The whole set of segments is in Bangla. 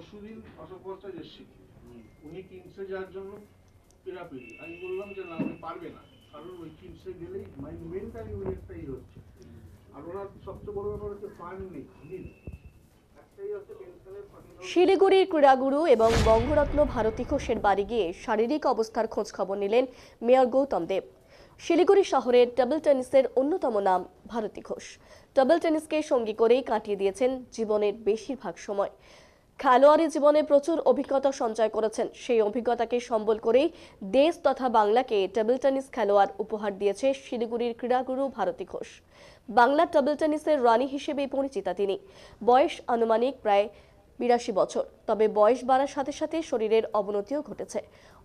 পরশুদিন উনি কিমসে যাওয়ার জন্য আমি বললাম যে, না, উনি পারবে না। কারণ ওই কিমসে গেলেই মেন্টালি উনি একটা হচ্ছে। আর ওনার সবচেয়ে বড় ব্যাপার হচ্ছে নেই শিলিগুড়ির ক্রীড়াগুরু এবং বঙ্গরত্ন ভারতী ঘোষের বাড়ি গিয়ে শারীরিক অবস্থার খোঁজ খবর নিলেন মেয়র গৌতম দেব। শিলিগুড়ি শহরের টেবিল টেনিসের অন্যতম নাম ভারতী ঘোষ। টেবিল টেনিসকে সঙ্গী করেই কাটিয়ে দিয়েছেন জীবনের বেশিরভাগ সময়। খেলোয়াড়ি জীবনে প্রচুর অভিজ্ঞতা সঞ্চয় করেছেন। সেই অভিজ্ঞতাকে সম্বল করেই দেশ তথা বাংলাকে টেবিল টেনিস খেলোয়াড় উপহার দিয়েছে শিলিগুড়ির ক্রীড়াগুরু ভারতী ঘোষ। বাংলা টেবিল টেনিসের রানী হিসেবে পরিচিতা তিনি। বয়স আনুমানিক প্রায় বিরাশি বছর। তবে বয়স বাড়ার সাথে সাথে শরীরের অবনতিও ঘটেছে।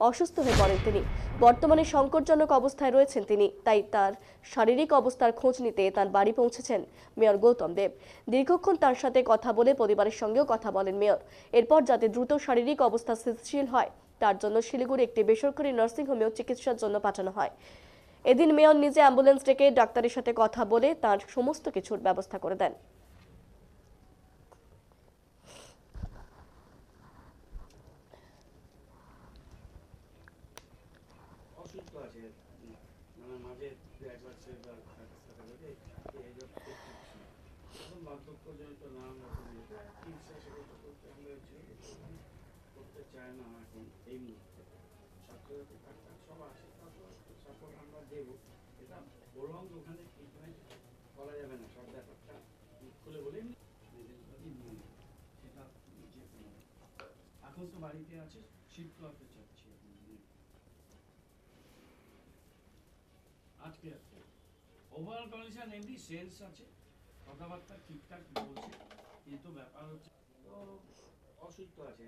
অসুস্থ হয়ে পড়েন তিনি। বর্তমানে সংকটজনক অবস্থায় রয়েছেন তিনি, তাই তার শারীরিক অবস্থার খোঁজ নিতে তার বাড়ি পৌঁছেছেন মেয়র গৌতম দেব। দীর্ঘক্ষণ তার সাথে কথা বলে পরিবারের সঙ্গেও কথা বলেন মেয়র। এরপর যাতে দ্রুত শারীরিক অবস্থা স্থিতিশীল হয়, তার জন্য শিলিগুড়ি একটি বেসরকারি নার্সিংহোমেও চিকিৎসার জন্য পাঠানো হয়। এদিন মেয়র নিজে অ্যাম্বুলেন্স ডেকে ডাক্তারের সাথে কথা বলে তার সমস্ত কিছুর ব্যবস্থা করে দেন। মানে মাঝে একবার সে বলে এখন বার্ধক্যজনিত ইয়ে। চিকিৎসা সেগুলো করতে করতে চায় না এখন এই মুহূর্তে। স্বাস্থ্যসাথী ডাক্তার সব আছে সাপোর্ট আমরা দেবো। এটা যে ওখানে ট্রিটমেন্ট করা যাবে না, সব ব্যাপারটা খুলে বলে। সেটা এখন তো বাড়িতে আছে শিফট করতে চাচ্ছি আজকে আজকে ওভারঅল কন্ডিশন এমনি সেন্স আছে কথাবার্তা ঠিকঠাক বলছে কিন্তু ব্যাপার হচ্ছে তো অসুস্থ আছে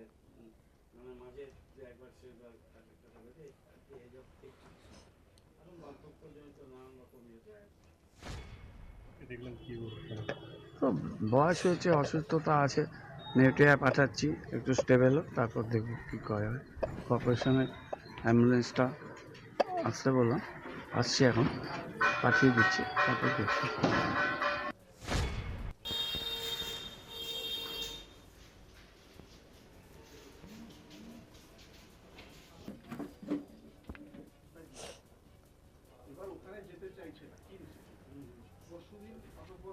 মানে মাঝে দু একবার সে একবার ডাক্তার সাথে বলে আর কি এই সব ঠিক এখন বার্ধক্যজনিত নানান রকম ইয়েতে তো বয়স হয়েছে অসুস্থতা আছে। নেটে পাঠাচ্ছি একটু স্টেবল হোক তারপর দেখব কী করা হয় কর্পোরেশনের অ্যাম্বুলেন্সটা আসতে বললাম। আসছি এখন। পাঠিয়ে দিচ্ছি। তারপর দেখছি। যেতে চাইছে না